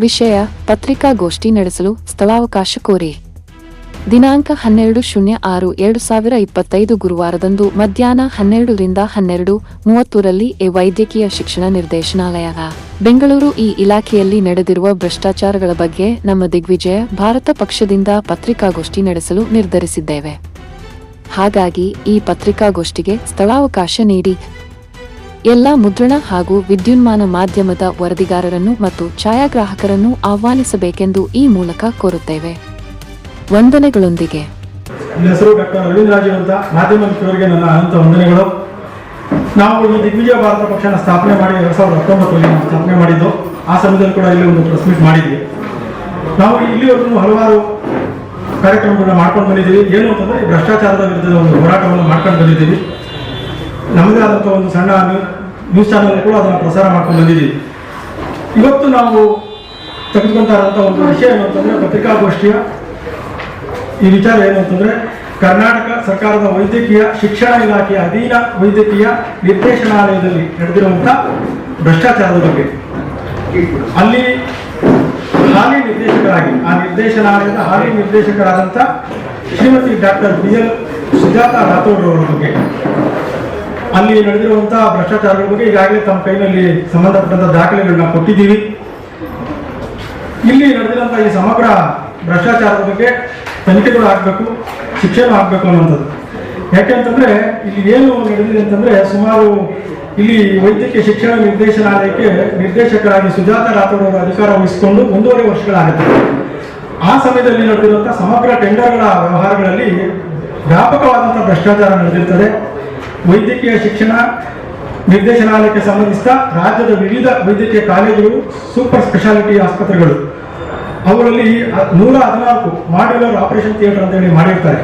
ವಿಷಯ ಪತ್ರಿಕಾಗೋಷ್ಠಿ ನಡೆಸಲು ಸ್ಥಳಾವಕಾಶ ಕೋರಿ. ದಿನಾಂಕ ಹನ್ನೆರಡು ಶೂನ್ಯ ಆರು ಎರಡು ಸಾವಿರ ಇಪ್ಪತ್ತೈದು ಗುರುವಾರದಂದು ಮಧ್ಯಾಹ್ನ ಹನ್ನೆರಡರಿಂದ ಹನ್ನೆರಡು ಮೂವತ್ತರಲ್ಲಿ ಎ ವೈದ್ಯಕೀಯ ಶಿಕ್ಷಣ ನಿರ್ದೇಶನಾಲಯ, ಬೆಂಗಳೂರು ಈ ಇಲಾಖೆಯಲ್ಲಿ ನಡೆದಿರುವ ಭ್ರಷ್ಟಾಚಾರಗಳ ಬಗ್ಗೆ ನಮ್ಮ ದಿಗ್ವಿಜಯ ಭಾರತ ಪಕ್ಷದಿಂದ ಪತ್ರಿಕಾಗೋಷ್ಠಿ ನಡೆಸಲು ನಿರ್ಧರಿಸಿದ್ದೇವೆ. ಹಾಗಾಗಿ ಈ ಪತ್ರಿಕಾಗೋಷ್ಠಿಗೆ ಸ್ಥಳಾವಕಾಶ ನೀಡಿ ಎಲ್ಲ ಮುದ್ರಣ ಹಾಗೂ ವಿದ್ಯುನ್ಮಾನ ಮಾಧ್ಯಮದ ವರದಿಗಾರರನ್ನು ಮತ್ತು ಛಾಯಾಗ್ರಾಹಕರನ್ನು ಆಹ್ವಾನಿಸಬೇಕೆಂದು ಈ ಮೂಲಕ ಕೋರುತ್ತೇವೆ. ವಂದನೆಗಳೊಂದಿಗೆ. ಹೆಸರು ಡಾಕ್ಟರ್ ರವೀಂದ್ರ ರಾಜೀವ್ ಅಂತ ಮಾಧ್ಯಮ ಮಿತ್ರರಿಗೆ ನನ್ನ ಅನಂತ ವಂದನೆಗಳು. ನಾವು ಈ ದಿಗ್ವಿಜಯ ಭಾರತ ಪಕ್ಷನ ಸ್ಥಾಪನೆ ಮಾಡಿ ಎರಡ್ ಸಾವಿರದ ಹತ್ತೊಂಬತ್ತರಲ್ಲಿ ಸ್ಥಾಪನೆ ಮಾಡಿದ್ದು, ಆ ಸಮಯದಲ್ಲಿ ಕೂಡ ಇಲ್ಲಿ ಒಂದು ಪ್ರೆಸ್ ಮೀಟ್ ಮಾಡಿದ್ವಿ. ನಾವು ಇಲ್ಲಿವರೆಗೂ ಹಲವಾರು ಕಾರ್ಯಕ್ರಮಗಳನ್ನ ಮಾಡ್ಕೊಂಡು ಬಂದಿದ್ದೀವಿ. ಏನು ಅಂತಂದ್ರೆ ಭ್ರಷ್ಟಾಚಾರದ ವಿರುದ್ಧದ ಒಂದು ಹೋರಾಟವನ್ನು ಮಾಡ್ಕೊಂಡು ಬಂದಿದ್ದೀವಿ. ನಮ್ಮದೇ ಆದಂಥ ಒಂದು ಸಣ್ಣ ನ್ಯೂಸ್ ಚಾನಲ್ ಕೂಡ ಅದನ್ನು ಪ್ರಸಾರ ಮಾಡ್ಕೊಂಡು ಬಂದಿದ್ದೀವಿ. ಇವತ್ತು ನಾವು ತೆಗೆದುಕೊಂತ ಒಂದು ವಿಷಯ ಏನು ಅಂತಂದ್ರೆ ಪತ್ರಿಕಾಗೋಷ್ಠಿಯ ಈ ವಿಚಾರ ಏನು ಅಂತಂದರೆ ಕರ್ನಾಟಕ ಸರ್ಕಾರದ ವೈದ್ಯಕೀಯ ಶಿಕ್ಷಣ ಇಲಾಖೆಯ ಅಧೀನ ವೈದ್ಯಕೀಯ ನಿರ್ದೇಶನಾಲಯದಲ್ಲಿ ನಡೆದಿರುವಂಥ ಭ್ರಷ್ಟಾಚಾರದ ಬಗ್ಗೆ. ಅಲ್ಲಿ ಹಾಲಿ ನಿರ್ದೇಶಕರಾಗಿ, ಆ ನಿರ್ದೇಶನಾಲಯದ ಹಾಲಿ ನಿರ್ದೇಶಕರಾದಂಥ Shrimati doctor B L Sujatha Rathod ಅವರ ಬಗ್ಗೆ. ಅಲ್ಲಿ ನಡೆದಿರುವಂತಹ ಭ್ರಷ್ಟಾಚಾರಗಳ ಬಗ್ಗೆ ಈಗಾಗಲೇ ತಮ್ಮ ಕೈನಲ್ಲಿ ಸಂಬಂಧಪಟ್ಟಂತಹ ದಾಖಲೆಗಳನ್ನ ಕೊಟ್ಟಿದ್ದೀವಿ. ಇಲ್ಲಿ ನಡೆದಿರುವಂತಹ ಈ ಸಮಗ್ರ ಭ್ರಷ್ಟಾಚಾರದ ಬಗ್ಗೆ ತನಿಖೆಗಳು ಆಗಬೇಕು ಶಿಕ್ಷೆಗಳು ಆಗಬೇಕು ಅನ್ನುವಂಥದ್ದು. ಯಾಕೆಂತಂದ್ರೆ ಇಲ್ಲಿ ಏನು ನಡೆದಿದೆ ಅಂತಂದ್ರೆ ಸುಮಾರು ಇಲ್ಲಿ ವೈದ್ಯಕೀಯ ಶಿಕ್ಷಣ ನಿರ್ದೇಶನಾಲಯಕ್ಕೆ ನಿರ್ದೇಶಕರಾಗಿ ಸುಜಾತ ರಾಥೋಡ್ ಅವರು ಅಧಿಕಾರ ವಹಿಸಿಕೊಂಡು ಒಂದೂವರೆ ವರ್ಷಗಳಾಗುತ್ತೆ. ಆ ಸಮಯದಲ್ಲಿ ನಡೆದಿರುವಂತಹ ಸಮಗ್ರ ಟೆಂಡರ್ಗಳ ವ್ಯವಹಾರಗಳಲ್ಲಿ ವ್ಯಾಪಕವಾದಂತಹ ಭ್ರಷ್ಟಾಚಾರ ನಡೆದಿರ್ತದೆ. ವೈದ್ಯಕೀಯ ಶಿಕ್ಷಣ ನಿರ್ದೇಶನಾಲಯಕ್ಕೆ ಸಂಬಂಧಿಸಿದ ರಾಜ್ಯದ ವಿವಿಧ ವೈದ್ಯಕೀಯ ಕಾಲೇಜುಗಳು ಸೂಪರ್ ಸ್ಪೆಷಾಲಿಟಿ ಆಸ್ಪತ್ರೆಗಳು. ಅವರಲ್ಲಿ ನೂರ ಹದಿನಾಲ್ಕು ಮಾಡ್ಯುಲರ್ ಆಪರೇಷನ್ ಥಿಯೇಟರ್ ಅಂತ ಹೇಳಿ ಮಾಡಿರ್ತಾರೆ.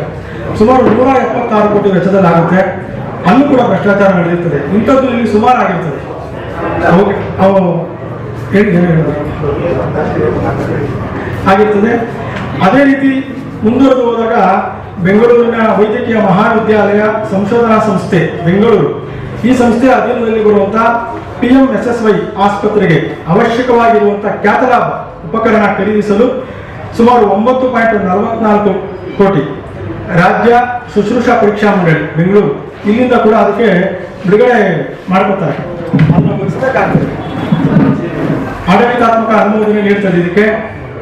ಸುಮಾರು ನೂರ ಎಪ್ಪತ್ತಾರು ಕೋಟಿ ವೆಚ್ಚದಲ್ಲಿ ಆಗುತ್ತೆ ಅಲ್ಲೂ ಕೂಡ ಭ್ರಷ್ಟಾಚಾರ ನಡೆಯುತ್ತದೆ ಇಂಥದ್ದು ಇಲ್ಲಿ ಸುಮಾರು ಆಗಿರ್ತದೆ. ಆಗಿರ್ತದೆ. ಅದೇ ರೀತಿ ಮುಂದುವರೆದು ಹೋದಾಗ ಬೆಂಗಳೂರಿನ ವೈದ್ಯಕೀಯ ಮಹಾವಿದ್ಯಾಲಯ ಸಂಶೋಧನಾ ಸಂಸ್ಥೆ, ಬೆಂಗಳೂರು. ಈ ಸಂಸ್ಥೆಯ ಅಧೀನದಲ್ಲಿ ಬರುವಂತಹ P M S S Y ಆಸ್ಪತ್ರೆಗೆ ಅವಶ್ಯಕವಾಗಿರುವಂತಹ ಕ್ಯಾಥಲಾಬ್ ಉಪಕರಣ ಖರೀದಿಸಲು ಸುಮಾರು ಒಂಬತ್ತು ಪಾಯಿಂಟ್ ನಲವತ್ನಾಲ್ಕು ಕೋಟಿ ರಾಜ್ಯ ಶುಶ್ರೂಷಾ ಪರೀಕ್ಷಾ ಮಂಡಳಿ, ಬೆಂಗಳೂರು. ಇಲ್ಲಿಂದ ಕೂಡ ಅದಕ್ಕೆ ಬಿಡುಗಡೆ ಮಾಡ್ಕೊತಾರೆ ಆಡಳಿತಾತ್ಮಕ ಅನುಮೋದನೆ ನೀಡ್ತದೆ ಇದಕ್ಕೆ.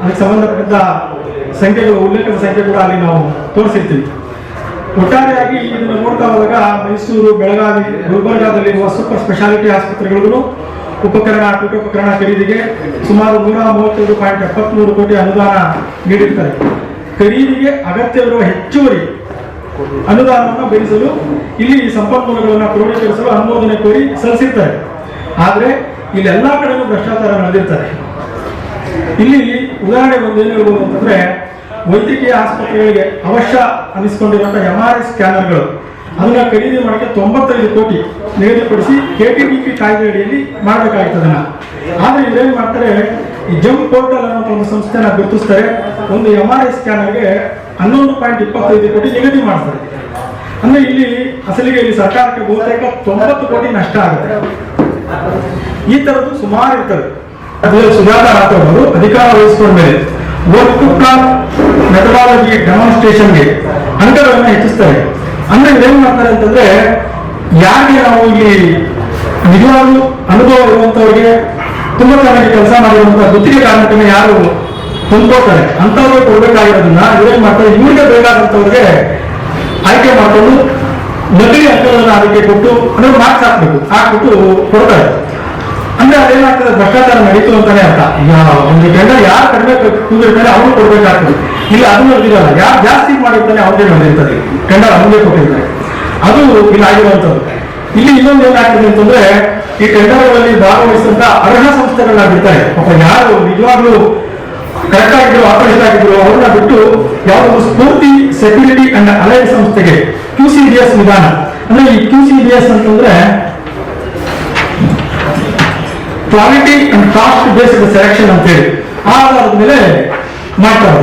ಅದಕ್ಕೆ ಸಂಬಂಧಪಟ್ಟ ಸಂಖ್ಯೆಗಳು, ಉಲ್ಲೇಖದ ಸಂಖ್ಯೆ ಕೂಡ ಅಲ್ಲಿ ನಾವು ತೋರಿಸಿರ್ತೀವಿ. ಒಟ್ಟಾರೆಯಾಗಿ ಇದನ್ನು ನೋಡ್ತಾ ಹೋದಾಗ ಮೈಸೂರು, ಬೆಳಗಾವಿ ಗುಲ್ಬರ್ಗಾದಲ್ಲಿರುವ ಸೂಪರ್ ಸ್ಪೆಷಾಲಿಟಿ ಆಸ್ಪತ್ರೆಗಳಿಗೂ ಉಪಕರಣ ಪೀಠೋಪಕರಣ ಖರೀದಿಗೆ ಸುಮಾರು ನೂರ ಮೂವತ್ತೈದು ಪಾಯಿಂಟ್ ಎಪ್ಪತ್ಮೂರು ಕೋಟಿ ಅನುದಾನ ನೀಡಿರ್ತಾರೆ. ಖರೀದಿಗೆ ಅಗತ್ಯವಿರುವ ಹೆಚ್ಚುವರಿ ಅನುದಾನವನ್ನು ಭರಿಸಲು ಇಲ್ಲಿ ಸಂಪನ್ಮೂಲಗಳನ್ನು ಕ್ರೋಢೀಕರಿಸಲು ಅನುಮೋದನೆ ಕೋರಿ ಸಲ್ಲಿಸಿರ್ತಾರೆ. ಆದರೆ ಇಲ್ಲೆಲ್ಲ ಕಡೆನೂ ಭ್ರಷ್ಟಾಚಾರ ನಡೆದಿರ್ತಾರೆ. ಇಲ್ಲಿ ಉದಾಹರಣೆ ಒಂದು ಏನು ಹೇಳ್ಬೋದು ಅಂತಂದ್ರೆ ವೈದ್ಯಕೀಯ ಆಸ್ಪತ್ರೆಗಳಿಗೆ ಅವಶ್ಯ ಅನಿಸ್ಕೊಂಡಿರುವಂತಹ ಎಂ ಆರ್ ಐ ಸ್ಕ್ಯಾನರ್ಗಳು ಅದನ್ನ ಖರೀದಿ ಮಾಡಕ್ಕೆ ತೊಂಬತ್ತೈದು ಕೋಟಿ ನಿಗದಿಪಡಿಸಿ ಕೆ ಟಿ ಡಿ ಪಿ ಕಾಯ್ದೆ ಅಡಿಯಲ್ಲಿ ಮಾಡಬೇಕಾಗಿತ್ತು ಅದನ್ನ. ಆದ್ರೆ ಇವ್ರೇನ್ ಮಾಡ್ತಾರೆ? ಈ ಜಮ್ ಪೋರ್ಟಲ್ ಅನ್ನೋ ಒಂದು ಸಂಸ್ಥೆನ ಗುರುತಿಸ್ತಾರೆ. ಒಂದು ಎಂ ಆರ್ ಐ ಸ್ಕ್ಯಾನರ್ಗೆ ಹನ್ನೊಂದು ಪಾಯಿಂಟ್ ಇಪ್ಪತ್ತೈದು ಕೋಟಿ ನಿಗದಿ ಮಾಡ್ತಾರೆ. ಅಂದ್ರೆ ಇಲ್ಲಿ ಅಸಲಿಗೆ ಇಲ್ಲಿ ಸರ್ಕಾರಕ್ಕೆ ಬಹುತೇಕ ತೊಂಬತ್ತು ಕೋಟಿ ನಷ್ಟ ಆಗುತ್ತೆ. ಈ ತರದ್ದು ಸುಮಾರು ಇರ್ತದೆ. ಸುಜಾತ ಅವರು ಅಧಿಕಾರ ವಹಿಸಿಕೊಂಡ ಮೇಲೆ ಕ್ಲಾಕ್ ಮೆಥಡಾಲಜಿ ಡೆಮಾನ್ಸ್ಟ್ರೇಷನ್ಗೆ ಅಂಕಗಳನ್ನು ಹೆಚ್ಚಿಸ್ತಾರೆ. ಅಂದ್ರೆ ಏನ್ ಮಾಡ್ತಾರೆ ಅಂತಂದ್ರೆ ಯಾರಿಗೆ ನಾವು ಇಲ್ಲಿ ನಿಜವಾಗ್ಲೂ ಅನುಭವ ಇರುವಂತವ್ರಿಗೆ ತುಂಬಾ ಚೆನ್ನಾಗಿ ಕೆಲಸ ಮಾಡಿರುವಂತಹ ಗುತ್ತಿಗೆ ಕಾರ್ಮಿಕನ ಯಾರು ತುಂಬ್ಕೋತಾರೆ ಅಂತವ್ರಿಗೆ ಕೊಡ್ಬೇಕಾಗಿರೋದನ್ನ ಇವ್ರೇನ್ ಮಾಡ್ತಾರೆ? ಇವ್ರಿಗೆ ಬೇಕಾದಂತವ್ರಿಗೆ ಆಯ್ಕೆ ಮಾಡ್ಕೊಂಡು ನಕಲಿ ಅಂಕಗಳನ್ನ ಅದಕ್ಕೆ ಕೊಟ್ಟು ಅಂದ್ರೆ ಮಾರ್ಕ್ಸ್ ಹಾಕ್ಬೇಕು. ಹಾಕ್ಬಿಟ್ಟು ಕೊಡ್ತಾರೆ. ಅಂದ್ರೆ ಅದೇನಾಗ್ತದೆ ಭ್ರಷ್ಟಾಚಾರ ನಡೀತು ಅಂತಾನೆ ಅರ್ಥ. ಒಂದು ಟೆಂಡರ್ ಯಾರು ಕಡಿಮೆ ಕೂದಿರ್ತಾನೆ ಅವ್ರು ಕೊಡ್ಬೇಕಾಗ್ತದೆ. ಇಲ್ಲಿ, ಅದು ನಡೆದಿರಲ್ಲ ಯಾರು ಜಾಸ್ತಿ ಮಾಡಿರ್ತಾನೆ ಅವ್ರಿಗೆ ನಡೆದಿರ್ತದೆ ಟೆಂಡರ್ ಅವನಿಗೆ ಕೊಟ್ಟಿರ್ತಾರೆ. ಅದು ಇಲ್ಲಿ ಆಗಿರುವಂತದ್ದು ಇಲ್ಲಿ ಇನ್ನೊಂದು ಏನಾಗ್ತದೆ ಅಂತಂದ್ರೆ, ಈ ಟೆಂಡರ್ಗಳಲ್ಲಿ ಭಾಗವಹಿಸಿದಂತ ಅರ್ಹ ಸಂಸ್ಥೆಗಳನ್ನ ಬಿಡ್ತಾರೆ ಪಾಪ ಯಾರು ನಿಜವಾಗ್ಲೂ ಕರೆಕ್ಟ್ ಆಗಿದ್ರು ಆಪರೇಷನ್ ಆಗಿದ್ರು ಅವ್ರನ್ನ ಬಿಟ್ಟು ಯಾವ ಸ್ಫೂರ್ತಿ ಸೆಕ್ಯೂರಿಟಿ ಅಂಡ್ ಅಲೈನ್ ಸಂಸ್ಥೆಗೆ ಕ್ಯೂ ಸಿ ಡಿ ಎಸ್ ವಿಧಾನ ಅಂದ್ರೆ ಈ ಕ್ಯೂ ಸಿ ಡಿ ಎಸ್ ಅಂತಂದ್ರೆ quality and cost based selection ಅಂತ ಹೇಳಿ. ಆಧಾರದ ಮೇಲೆ ಮಾಡ್ತಾರೆ.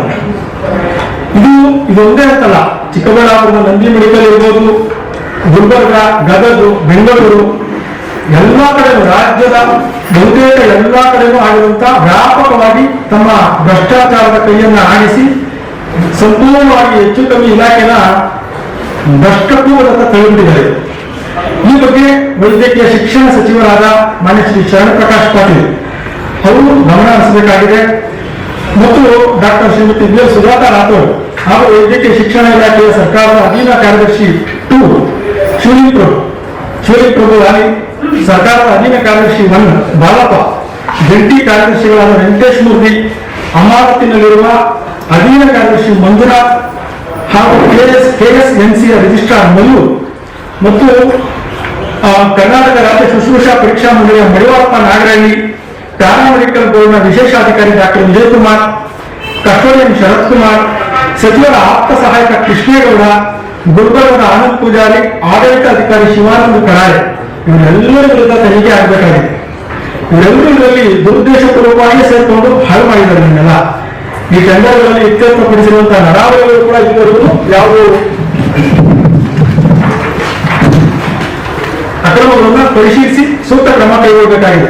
ಇದು ಇದೊಂದೇ ಅಂತಲ್ಲ. ಚಿಕ್ಕಬಳ್ಳಾಪುರದ ನಂದಿ ಮೆಡಿಕಲ್ ಇರ್ಬೋದು, ಗುಲ್ಬರ್ಗ, ಗದಗ, ಬೆಂಗಳೂರು, ಎಲ್ಲಾ ಕಡೆ ರಾಜ್ಯದ ಬಹುತೇಕ ಎಲ್ಲ ಕಡೆನೂ ಆಗಿರುವಂತ ವ್ಯಾಪಕವಾಗಿ ತಮ್ಮ ಭ್ರಷ್ಟಾಚಾರದ ಕೈಯನ್ನ ಆಡಿಸಿ, ಸಂಪೂರ್ಣವಾಗಿ ಹೆಚ್ಚು ಕಮ್ಮಿ ಇಲಾಖೆನ ಭ್ರಷ್ಟಕೂಲದತ್ತ ತಳ್ಳಿಬಿಟ್ಟಿದ್ದಾರೆ ಈ ಬಗ್ಗೆ ವೈದ್ಯಕೀಯ ಶಿಕ್ಷಣ ಸಚಿವರಾದ ಮಾನ್ಯ ಶ್ರೀ ಶರಣಪ್ರಕಾಶ್ ಪಾಟೀಲ್ ಅವರು ಗಮನ ಹರಿಸಬೇಕಾಗಿದೆ. ಮತ್ತು ಡಾಕ್ಟರ್ ಶ್ರೀಮತಿ ಬಿ ಸುಜಾತ ರಾಥೋಡ್ ಹಾಗೂ ವೈದ್ಯಕೀಯ ಶಿಕ್ಷಣ ಇಲಾಖೆಯ ಸರ್ಕಾರದ ಅಧೀನ ಕಾರ್ಯದರ್ಶಿ ಟು ಶಿವಲಿಂಗ್ ಪ್ರಭು ಶಿವಲಿಂಗ್ ಪ್ರಭು ವಾಲಿ ಸರ್ಕಾರದ ಅಧೀನ ಕಾರ್ಯದರ್ಶಿ ಒನ್ ಬಾಲಪ್ಪ, ಜಂಟಿ ಕಾರ್ಯದರ್ಶಿಗಳಾದ ವೆಂಕಟೇಶ್ ಮೂರ್ತಿ ಅಮಾನತಿನಲ್ಲಿರುವ ಅಧೀನ ಕಾರ್ಯದರ್ಶಿ ಮಂಜುನಾಥ್ ಹಾಗೂ ಕೆಎಸ್ ಕೆಎಸ್ಎನ್ಸಿಯ ರಿಜಿಸ್ಟ್ರಾರ್ ಮಲ್ಲು ಮತ್ತು ಕರ್ನಾಟಕ ರಾಜ್ಯ ಶುಶ್ರೂಷಾ ಪರೀಕ್ಷಾ ಮಂಡಳಿಯ ಮಡಿವಾರಪ್ಪ ನಾಗರಹಳ್ಳಿ ಪ್ಯಾರಾಮೆಡಿಕಲ್ ಬೋರ್ಡ್ನ ವಿಶೇಷಾಧಿಕಾರಿ ಡಾಕ್ಟರ್ ವಿಜಯಕುಮಾರ್ ಕಸ್ಟೋಡಿಯನ್ ಶರತ್ ಕುಮಾರ್, ಸಚಿವರ ಆಪ್ತ ಸಹಾಯಕ ಕೃಷ್ಣೇಗೌಡ ಗುರುಗಳವರ ಆನಂದ್ ಪೂಜಾರಿ, ಆಡಳಿತ ಅಧಿಕಾರಿ ಶಿವಾನಂದ ಕರಾಳೆ ಇವರೆಲ್ಲರ ವಿರುದ್ಧ ತನಿಖೆ ಆಗಬೇಕಾಗಿದೆ. ಇವರೆಲ್ಲರೂ ಇದರಲ್ಲಿ ದುರುದ್ದೇಶಪೂರ್ವಕವಾಗಿ ಸೇರ್ಕೊಂಡು ಹಾಳು ಮಾಡಿದ್ದಾರೆ ನಿನ್ನೆಲ್ಲ ಈ ಟೆಂಡರ್ಗಳಲ್ಲಿ ಇತ್ಯರ್ಥಪಡಿಸಿರುವಂತಹ ನಡಾವಳಿಗಳು ಕೂಡ ಇದುವರೆಗೂ ಯಾವುವು ಅಕ್ರಮಗಳನ್ನು ಪರಿಶೀಲಿಸಿ ಸೂಕ್ತ ಕ್ರಮ ಕೈಗೊಳ್ಳಬೇಕಾಗಿದೆ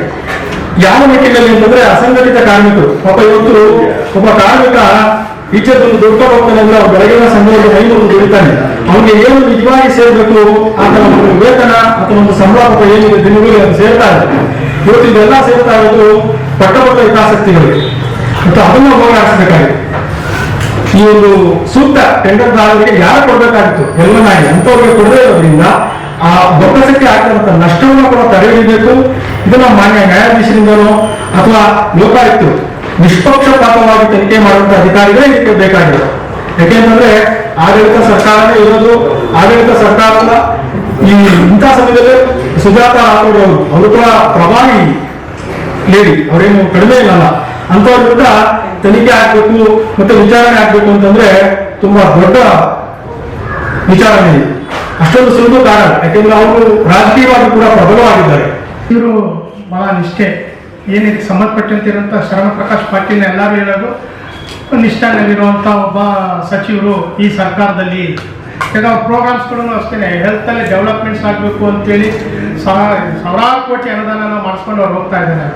ಯಾವ ನಿಟ್ಟಿನಲ್ಲಿ ಅಂತಂದ್ರೆ ಅಸಂಘಟಿತ ಕಾರ್ಮಿಕರು. ಒಬ್ಬ ಇವತ್ತು ಒಬ್ಬ ಕಾರ್ಮಿಕ ಈಚೆ ದೊಡ್ಡ ಹೋಗ್ತಾನಂದ್ರೆ ಅವ್ನು ಬೆಳಗಿನ ಮೈ ಮುರಿದು ದುಡಿತಾನೆ ಅವನಿಗೆ ಏನು ನಿಜವಾಗಿ ಸೇರ್ಬೇಕು? ಆತನ ಒಂದು ವೇತನ ಅಥವಾ ಒಂದು ಸಂಬಳ ಏನಿದೆ ದಿನಗಳು ಅದು ಸೇರ್ತಾ ಇದೆ ಇವತ್ತು ಇದೆಲ್ಲ ಸೇರ್ತಾ ಇರೋದು ಪಟ್ಟಪಟ್ಟ ಹಿತಾಸಕ್ತಿಗಳಿಗೆ. ಮತ್ತು ಅದನ್ನು ಹೋರಾಡಿಸಬೇಕಾಗಿದೆ ಈ ಒಂದು ಸೂಕ್ತ ಟೆಂಡರ್ ದಾರರಿಗೆ ಯಾರು ಕೊಡಬೇಕಾಗಿತ್ತು? ಎಲ್ಲನಾಗಿ ಅಂತವ್ರಿಗೆ ಕೊಡದೇ ಇರೋದ್ರಿಂದ ಆ ಬೊಕ್ಕಸಕ್ಕೆ ಆಗಿರುವಂತ ನಷ್ಟವನ್ನು ಕೂಡ ತಡೆ ಹಿಡಿಬೇಕು ಇದನ್ನ ಮಾನ್ಯ ನ್ಯಾಯಾಧೀಶರಿಂದನೋ ಅಥವಾ ಲೋಕಾಯುಕ್ತರು ನಿಷ್ಪಕ್ಷಪಾತವಾಗಿ ತನಿಖೆ ಮಾಡುವಂತ ಅಧಿಕಾರಿಗಳೇ ಇದಕ್ಕೆ ಬೇಕಾಗಿರೋದು. ಯಾಕೆಂತಂದ್ರೆ ಆಡಳಿತ ಸರ್ಕಾರನೇ ಇರೋದು, ಆಡಳಿತ ಸರ್ಕಾರದ ಈ ಇಂಥ ಸಮಯದಲ್ಲಿ ಸುಜಾತ ಅವರು. ಅವರು ಕೂಡ ಪ್ರಭಾವಿ ಲೇಡಿ, ಅವರೇನು ಕಡಿಮೆ ಇಲ್ಲಲ್ಲ. ಅಂತವ್ರ ವಿರುದ್ಧ ತನಿಖೆ ಆಗ್ಬೇಕು, ಮತ್ತೆ ವಿಚಾರಣೆ ಆಗ್ಬೇಕು ಅಂತಂದ್ರೆ ತುಂಬಾ ದೊಡ್ಡ ವಿಚಾರಣೆ ಇದೆ ಅಷ್ಟೊಂದು ಕಾರಣ, ಯಾಕೆಂದ್ರೆ ಅವರು ರಾಜಕೀಯವಾಗಿ ಕೂಡ ಪ್ರಬಲವಾಗಿದ್ದಾರೆ. ಇವರು ಬಹಳ ನಿಷ್ಠೆ. ಏನಕ್ಕೆ ಸಂಬಂಧಪಟ್ಟಂತಿರುವಂಥ ಶರಣ ಪ್ರಕಾಶ್ ಪಾಟೀಲ್ ಎಲ್ಲರೂ ಹೇಳೋದು, ನಿಷ್ಠಾನಲ್ಲಿರುವಂಥ ಒಬ್ಬ ಸಚಿವರು ಈ ಸರ್ಕಾರದಲ್ಲಿ ಕೆಲವು ಅವ್ರ ಪ್ರೋಗ್ರಾಮ್ಸ್ಗಳು ಅಷ್ಟೇ ಹೆಲ್ತಲ್ಲಿ ಡೆವಲಪ್ಮೆಂಟ್ಸ್ ಆಗಬೇಕು ಅಂತೇಳಿ ಸಾವಿರ ಸಾವಿರಾರು ಕೋಟಿ ಅನುದಾನ ಮಾಡಿಸ್ಕೊಂಡು ಅವ್ರು ಹೋಗ್ತಾ ಇದ್ದಾರೆ.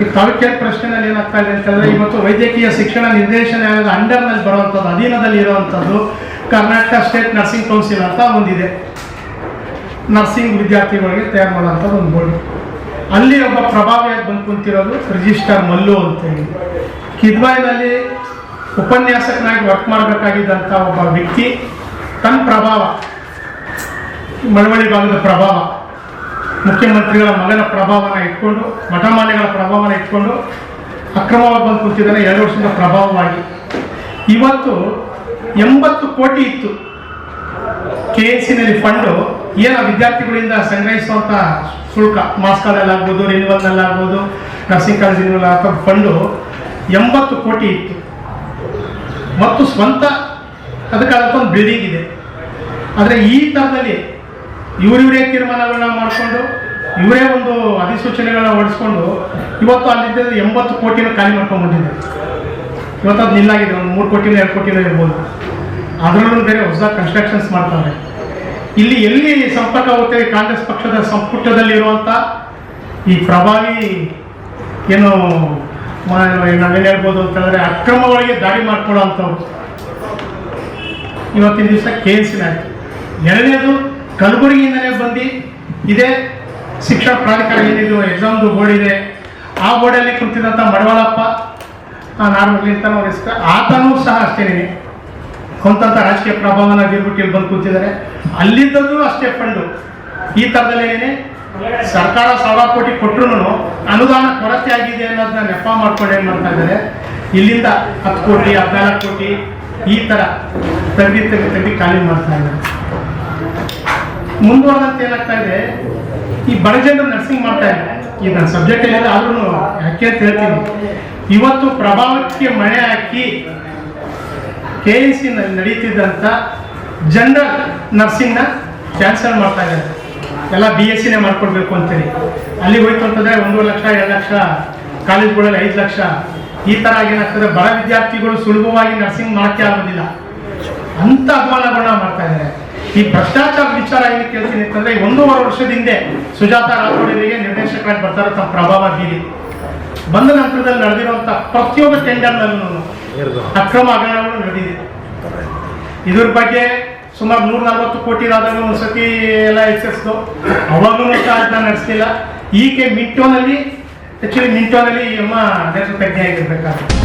ಈಗ ತಾಲೂಕಿನ ಪ್ರಶ್ನೆನಲ್ಲಿ ಏನಾಗ್ತಾ ಇದೆ ಅಂತಂದ್ರೆ ಇವತ್ತು ವೈದ್ಯಕೀಯ ಶಿಕ್ಷಣ ನಿರ್ದೇಶನಾಲಯದ ಅಂಡರ್ನಲ್ಲಿ ಬರುವಂಥದ್ದು, ಅಧೀನದಲ್ಲಿ ಇರುವಂಥದ್ದು ಕರ್ನಾಟಕ ಸ್ಟೇಟ್ ನರ್ಸಿಂಗ್ ಕೌನ್ಸಿಲ್ ಅಂತ ಒಂದಿದೆ. ನರ್ಸಿಂಗ್ ವಿದ್ಯಾರ್ಥಿಗಳಿಗೆ ತಯಾರು ಮಾಡುವಂಥದ್ದು ಒಂದು ಬೋರ್ಡ್. ಅಲ್ಲಿ ಒಬ್ಬ ಪ್ರಭಾವಿಯಾಗಿ ಬಂದು ಕುಂತಿರೋದು ರಿಜಿಸ್ಟರ್ ಮಲ್ಲು ಅಂತ ಹೇಳಿ. ಕಿದ್ವಾಯ್ನಲ್ಲಿ ಉಪನ್ಯಾಸಕನಾಗಿ ವರ್ಕ್ ಮಾಡಬೇಕಾಗಿದ್ದಂಥ ಒಬ್ಬ ವ್ಯಕ್ತಿ, ತನ್ನ ಪ್ರಭಾವ ಮಳವಳ್ಳಿ ಭಾಗದ ಪ್ರಭಾವ, ಮುಖ್ಯಮಂತ್ರಿಗಳ ಮಗನ ಪ್ರಭಾವನ ಇಟ್ಕೊಂಡು, ಮಠಮಾನ್ಯಗಳ ಪ್ರಭಾವನ ಇಟ್ಕೊಂಡು ಅಕ್ರಮವಾಗಿ ಬಂದು ಕೂತಿದ್ದಾನೆ ಎರಡು ವರ್ಷದ ಪ್ರಭಾವವಾಗಿ. ಇವತ್ತು ಎಂಬತ್ತು ಕೋಟಿ ಇತ್ತು. ಕೆ ಎಸ್ ಸಿನಲ್ಲಿ ಫಂಡು ಏನು ವಿದ್ಯಾರ್ಥಿಗಳಿಂದ ಸಂಗ್ರಹಿಸುವಂಥ ಶುಲ್ಕ ಮಾಸ್ಕಲ್ಲಾಗ್ಬೋದು ರಿನ್ಯೂವಲ್ನಲ್ಲಾಗ್ಬೋದು ನರ್ಸಿಂಗ್ ಕಾಲೇಜ್ ರಿನ್ಯೂವಲ್ ಅಥವಾ ಫಂಡು ಎಂಬತ್ತು ಕೋಟಿ ಇತ್ತು. ಮತ್ತು ಸ್ವಂತ ಅದಕ್ಕಾದಂಥ ಒಂದು ಬಿಲ್ಡಿಂಗ್ ಇದೆ. ಆದರೆ ಈ ಥರದಲ್ಲಿ ಇವರಿವರೇ ತೀರ್ಮಾನಗಳನ್ನ ಮಾಡಿಕೊಂಡು, ಇವರೇ ಒಂದು ಅಧಿಸೂಚನೆಗಳನ್ನ ಹೊಡಿಸ್ಕೊಂಡು ಇವತ್ತು ಅಲ್ಲಿದ್ದ ಎಂಬತ್ತು ಕೋಟಿನ ಖಾಲಿ ಮಾಡ್ಕೊಂಡ್ಬಿಟ್ಟಿದ್ದಾರೆ. ಇವತ್ತು ಅದು ನಿಲ್ಲಾಗಿದೆ, ಒಂದು ಮೂರು ಕೋಟಿನ ಎರಡು ಕೋಟಿನ ಇರ್ಬೋದು. ಅದರಲ್ಲೂ ಬೇರೆ ಹೊಸ ಕನ್ಸ್ಟ್ರಕ್ಷನ್ಸ್ ಮಾಡ್ತಾರೆ. ಇಲ್ಲಿ ಎಲ್ಲಿ ಸಂಪರ್ಕ ಹೋಗ್ತೇವೆ ಕಾಂಗ್ರೆಸ್ ಪಕ್ಷದ ಸಂಪುಟದಲ್ಲಿರುವಂಥ ಈ ಪ್ರಭಾವಿ ಏನು ನಾವೇನು ಹೇಳ್ಬೋದು ಅಂತಂದರೆ ಅಕ್ರಮಗಳಿಗೆ ದಾಳಿ ಮಾಡ್ಕೊಳ್ಳೋವಂಥವ್ರು. ಇವತ್ತಿನ ದಿವಸ ಕೆ ಎನ್ ಸಿ ಆಯಿತು ಎರಡನೇದು, ಕಲಬುರಗಿಯಿಂದಲೇ ಬಂದು ಇದೇ, ಶಿಕ್ಷಣ ಪ್ರಾಧಿಕಾರ ಏನಿದು ಎಕ್ಸಾಮ್ದು ಬೋರ್ಡ್ ಇದೆ. ಆ ಬೋರ್ಡಲ್ಲಿ ಕುಂತಿದ್ದಂಥ ಮಡವಾಳಪ್ಪ ನಾನು ಅಂತ ಅವ್ರ ಆತನೂ ಸಹ ಅಷ್ಟೇನೆ. ಸ್ವಂತಂತ ರಾಜಕೀಯ ಪ್ರಭಾವನ ಬೀರ್ಬಿಟ್ಟು ಇಲ್ಲಿ ಬಂದು ಕೂತಿದ್ದಾರೆ. ಅಲ್ಲಿದ್ದದ್ದು ಅಷ್ಟೇ ಫಂಡು ಈ ಥರದಲ್ಲೇನೆ ಸರ್ಕಾರ ಸಾವಿರ ಕೋಟಿ ಕೊಟ್ಟರು ಅನುದಾನ ಕೊರತೆ ಆಗಿದೆ ಅನ್ನೋದನ್ನ ನೆಪ ಮಾಡ್ಕೊಂಡು ಏನು ಮಾಡ್ತಾ ಇದ್ದಾರೆ? ಇಲ್ಲಿಂದ ಹತ್ತು ಕೋಟಿ, ಹದಿನಾಲ್ಕು ಕೋಟಿ ಈ ಥರ ತೆಗ್ದು ತೆಗ್ದು ತೆಗ್ದು ಖಾಲಿ ಮಾಡ್ತಾ ಇದ್ದಾರೆ. ಮುಂದುವರೆದಂತೆ ಏನಾಗ್ತಾ ಇದೆ? ಈ ಬಡ ಜನರು ನರ್ಸಿಂಗ್ ಮಾಡ್ತಾ ಇದ್ದಾರೆ. ಈ ನನ್ನ ಸಬ್ಜೆಕ್ಟ್ ಏನಾದ್ರೂ ಆದ್ರೂ ಯಾಕೆ ಅಂತ ಹೇಳ್ತೀನಿ. ಇವತ್ತು ಪ್ರಭಾವಕ್ಕೆ ಮಳೆ ಹಾಕಿ ಕೆ ಎನ್ ಸಿ ನಡೀತಿದ್ದಂಥ ಜನರಲ್ ನರ್ಸಿಂಗ್ನ ಕ್ಯಾನ್ಸಲ್ ಮಾಡ್ತಾ ಇದ್ದಾರೆ. ಎಲ್ಲ ಬಿ ಎಸ್ ಸಿನೇ ಮಾಡ್ಕೊಡ್ಬೇಕು ಅಂತೇಳಿ. ಅಲ್ಲಿ ಹೋಯ್ತು ಅಂತಂದ್ರೆ ಒಂದು ಲಕ್ಷ ಎರಡು ಲಕ್ಷ ಕಾಲೇಜ್ಗಳಲ್ಲಿ ಐದು ಲಕ್ಷ. ಈ ಥರ ಏನಾಗ್ತದೆ ಬಡ ವಿದ್ಯಾರ್ಥಿಗಳು ಸುಲಭವಾಗಿ ನರ್ಸಿಂಗ್ ಮಾಡಕ್ಕೆ ಆಗೋದಿಲ್ಲ. ಅಂತ ಅಪಮಾನಗಳನ್ನ ಮಾಡ್ತಾ ಇದ್ದಾರೆ. ಈ ಭ್ರಷ್ಟಾಚಾರ ವಿಚಾರ ಏನಕ್ಕೆ ಕೇಳ್ತೀನಿ ಅಂತಂದ್ರೆ ಒಂದೂವರೆ ವರ್ಷದ ಹಿಂದೆ ಸುಜಾತ ರಾಥೋಡರಿಗೆ ನಿರ್ದೇಶಕರಾಗಿ ಬರ್ತಾರೆ ತಮ್ಮ ಪ್ರಭಾವ ಬೀರಿ. ಬಂದ ನಂತರದಲ್ಲಿ ನಡೆದಿರುವಂಥ ಪ್ರತಿಯೊಂದು ಟೆಂಡರ್ನಲ್ಲೂ ಅಕ್ರಮ ಹಗರಣಗಳು ಇದ್ರ ಬಗ್ಗೆ ಸುಮಾರು ನೂರ ನಲ್ವತ್ತು ಕೋಟಿ ಆದಾಗ ಒಂದ್ಸತಿ ಎಲ್ಲ ಹೆಚ್ಚಿಸ್ತು ಅವಾಗಲೂ ಅದನ್ನ ನಡೆಸ್ತಿಲ್ಲ ಈಕೆ ಮಿಂಟೋನಲ್ಲಿ ಆಕ್ಚುಲಿ ಮಿಂಟೋನಲ್ಲಿ ಈ ಅಮ್ಮ ದೇಶ ತಜ್ಞೆ ಆಗಿರ್ಬೇಕಾದ್ರೆ